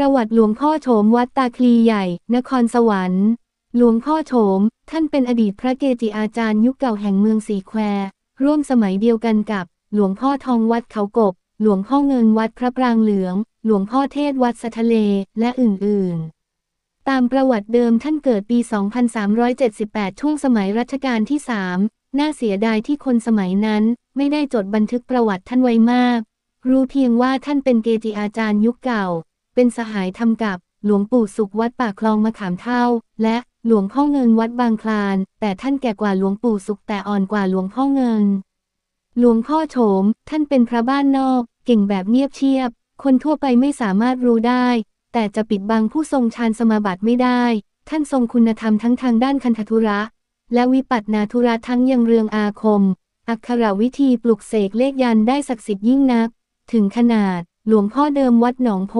ประวัติหลวงพ่อโฉมวัดตาคลีใหญ่ นครสวรรค์ หลวงพ่อโฉม ท่านเป็นอดีตพระเกจิอาจารย์ยุคเก่าแห่งเมืองสีแควร่วมสมัยเดียวกันกับ หลวงพ่อทองวัดเขากบ หลวงพ่อเงินวัดพระปรางเหลือง หลวงพ่อเทศวัดสะทะเล และอื่นๆ ตามประวัติเดิมท่านเกิดปี 2378 ช่วงสมัยรัชกาลที่ 3 น่าเสียดายที่คนสมัยนั้น ไม่ได้จดบันทึกประวัติท่านไว้มาก รู้เพียงว่าท่านเป็นเกจิอาจารย์ยุคเก่า เป็นสหายทำกับหลวงปู่สุขวัดป่าคลองมะขามเท่า และหลวงพ่อเงินวัดบางคลาน แต่ท่านแก่กว่าหลวงปู่สุขแต่อ่อนกว่าหลวงพ่อเงิน หลวงพ่อโฉม ท่านเป็นพระบ้านนอก เก่งแบบเงียบเชียบ คนทั่วไปไม่สามารถรู้ได้ แต่จะปิดบังผู้ทรงฌานสมาบัติไม่ได้ ท่านทรงคุณธรรมทั้งทางด้านคันธทุระ และวิปัสนาธุระทั้งยังเรืองอาคม อักขรวิธีปลุกเสกเลขยันได้ศักดิ์สิทธิ์ยิ่งนัก ถึงขนาด หลวงพ่อเดิมวัดหนองโพ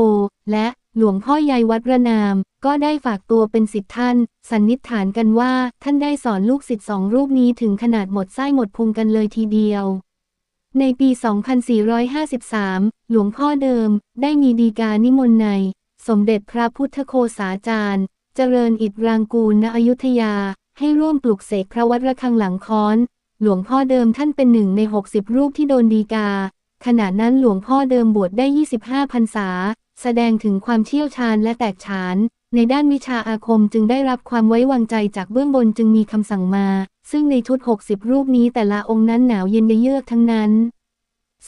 และหลวงพ่อใหญ่วัดระนาม ก็ได้ฝากตัวเป็นศิษย์ท่าน สันนิษฐานกันว่าท่านได้สอนลูกศิษย์สองรูปนี้ถึงขนาดหมดไส้หมดพุงกันเลยทีเดียวในปี 2453 หลวงพ่อเดิม ได้มีดีกานิมนต์ใน สมเด็จพระพุทธโฆษาจารย์ เจริญอิตรางกูลณอยุธยา ให้ร่วมปลุกเสกพระวัดระฆังหลังค้อน หลวงพ่อเดิมท่านเป็นหนึ่งใน 60 รูปที่โดนดีกา ขณะนั้นหลวงพ่อเดิมบวชได้ 25พรรษา แสดงถึงความเชี่ยวชาญและแตกฉาน ในด้านวิชาอาคมจึงได้รับความไว้วางใจจากเบื้องบนจึงมีคำสั่งมา ซึ่งในชุด 60 รูปนี้แต่ละองค์นั้นหนาวเย็นเยือกทั้งนั้น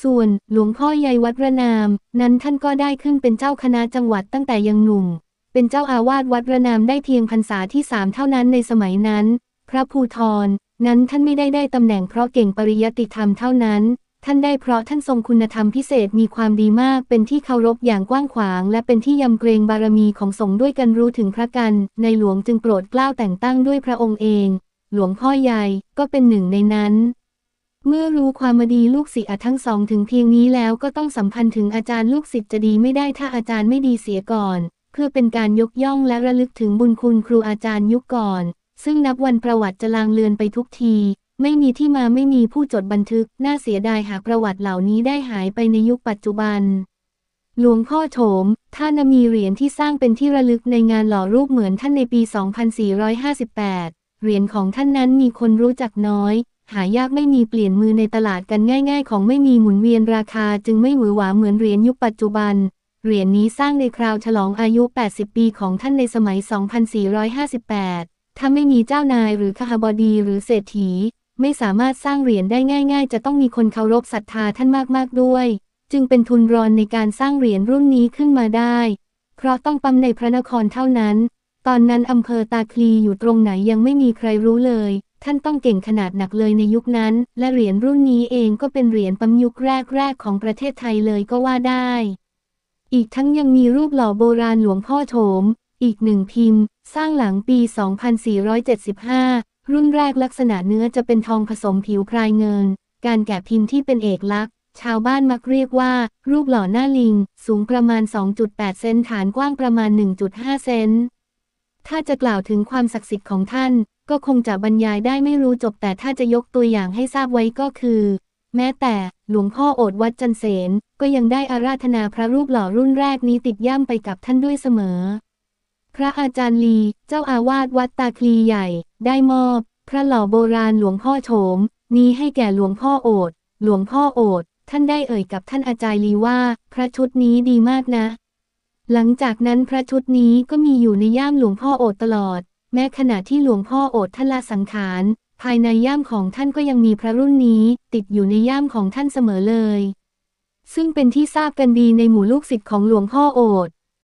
ส่วนหลวงพ่อใหญ่วัดระนาม นั้นท่านก็ได้ขึ้นเป็นเจ้าคณะจังหวัดตั้งแต่ยังหนุ่ม เป็นเจ้าอาวาสวัดระนามได้เพียงพรรษาที่สามเท่านั้นในสมัยนั้น พระภูทรนั้นท่านไม่ได้ได้ตำแหน่งเพราะเก่งปริยติธรรมเท่านั้น ท่านได้เพราะท่านทรงคุณธรรมพิเศษมีความดีมาก เป็นที่เคารพอย่างกว้างขวาง และเป็นที่ยำเกรงบารมีของสงฆ์ด้วยกันรู้ถึงพระกัน ในหลวงจึงโปรดเกล้าแต่งตั้งด้วยพระองค์เอง หลวงพ่อใหญ่ก็เป็นหนึ่งในนั้น เมื่อรู้ความมาดีลูกศิษย์ทั้งสองถึงเพียงนี้แล้วก็ต้องสัมพันธ์ถึงอาจารย์ลูกศิษย์จะดีไม่ได้ถ้าอาจารย์ไม่ดีเสียก่อน เพื่อเป็นการยกย่องและระลึกถึงบุญคุณครูอาจารย์ยุคก่อน ซึ่งนับวันประวัติจะลางเลือนไปทุกที ไม่มีที่มาไม่มีผู้จดบันทึก น่าเสียดายหากประวัติเหล่านี้ได้หายไปในยุคปัจจุบัน หลวงพ่อโฉมท่านมีเหรียญที่สร้างเป็นที่ระลึกในงานหล่อรูปเหมือนท่านในปี 2458 เหรียญของท่านนั้นมีคนรู้จักน้อย หายากไม่มีเปลี่ยนมือในตลาดกันง่าย ๆ ของไม่มีหมุนเวียนราคาจึงไม่หวือหวาเหมือนเหรียญยุคปัจจุบัน เหรียญนี้สร้างในคราวฉลองอายุ 80 ปีของท่านในสมัย 2458 ถ้าไม่มีเจ้านายหรือขหบดีหรือเศรษฐี ไม่สามารถสร้างเหรียญได้ง่าย ๆ จะต้องมีคนเคารพศรัทธาท่านมากๆด้วย จึงเป็นทุนรอนในการสร้างเหรียญรุ่นนี้ขึ้นมาได้ เพราะต้องปั๊มในพระนครเท่านั้น ตอนนั้นอำเภอตาคลีอยู่ตรงไหนยังไม่มีใครรู้เลย ท่านต้องเก่งขนาดหนักเลยในยุคนั้น และเหรียญรุ่นนี้เองก็เป็นเหรียญปั๊มยุคแรกๆของประเทศไทยเลยก็ว่าได้ อีกทั้งยังมีรูปหล่อโบราณหลวงพ่อโฉมอีกหนึ่งพิมพ์ สร้างหลังปี 2475 รุ่นแรกลักษณะเนื้อจะเป็นทองผสมผิวพรายเงิน การแกะพิมพ์ที่เป็นเอกลักษณ์ ชาวบ้านมักเรียกว่า รูปหล่อหน้าลิง สูงประมาณ 2.8 เซนฐานกว้างประมาณ 1.5 เซนถ้าจะกล่าวถึงความศักดิ์สิทธิ์ของท่าน ก็คงจะบรรยายได้ไม่รู้จบแต่ถ้าจะยกตัวอย่างให้ทราบไว้ก็คือ แม้แต่หลวงพ่อโอดวัดจันเสนก็ยังได้อาราธนาพระรูปหล่อรุ่นแรกนี้ติดย่ำไปกับท่านด้วยเสมอ พระอาจารย์ลี เจ้าอาวาสวัดตาคลีใหญ่ ได้มอบ พระหล่อโบราณหลวงพ่อโฉม นี้ให้แก่หลวงพ่อโอดหลวงพ่อโอดท่านได้เอ่ยกับท่านอาจารย์ลีว่า พระชุดนี้ดีมากนะ หลังจากนั้นพระชุดนี้ก็มีอยู่ในย่ามหลวงพ่อโอดตลอด แม้ขณะที่หลวงพ่อโอดท่านละสังขาร ภายในย่ามของท่านก็ยังมีพระรุ่นนี้ ติดอยู่ในย่ามของท่านเสมอเลย ซึ่งเป็นที่ทราบกันดีในหมู่ลูกศิษย์ของหลวงพ่อโอด